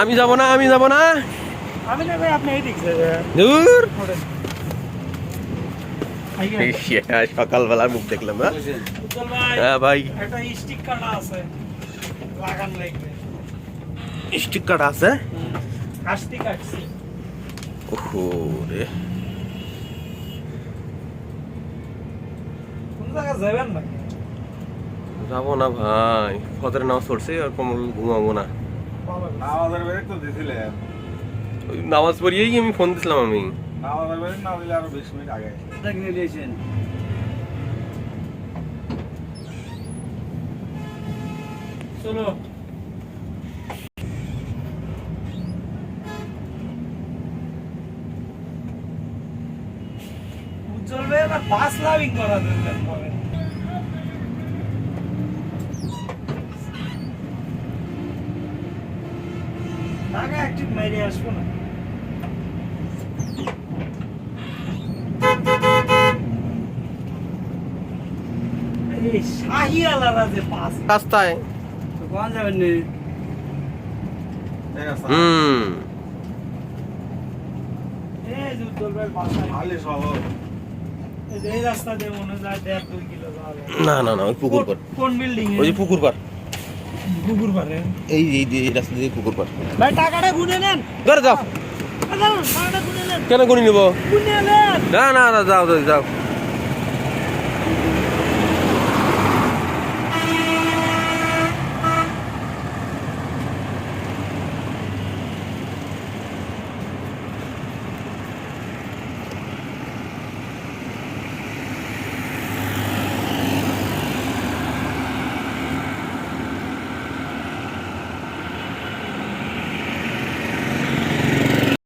আমি যাব না আমি যাব না। আমি যাব আপনি এই দিকে দূর সকালবেলা মুখ দেখলাম হ্যাঁ? না হ্যাঁ ভাই। একটা স্টিক কাটা আছে লাগান লাগবে। স্টিক কাটা আছে? কাটতে কাটছি। ওহো রে কোন জায়গায় যাবেন না যাব না ভাই। ফজরের নামাজ পড়ছে আর কমল ঘুমাবো না। নামাজের তো ওই নামাজ পড়িয়েই আমি ফোন দিছিলাম আমি। নামাজের বেড়ে না দিলে আরও বিশ মিনিট আগে চলো। ভাই আবার পাঁচ লাভিং করা দিলেন পরে। টাকা একটু মেরে আসব না। এই শাহি পাঁচ রাস্তায়। নি? হুম। এই যে বাসায়। খালি শহর এই রাস্তা দিয়ে মনে হয় দেড় দুই কিলো না না না ওই পুকুর পার কোন- বিল্ডিং ওই যে পুকুর পার পুকুর পারে এই এই রাস্তা দিয়ে পুকুর পার ভাই টাকাটা গুনে নেন। ধরে যাও। কেন গুনে নিব? না না না যাও যাও।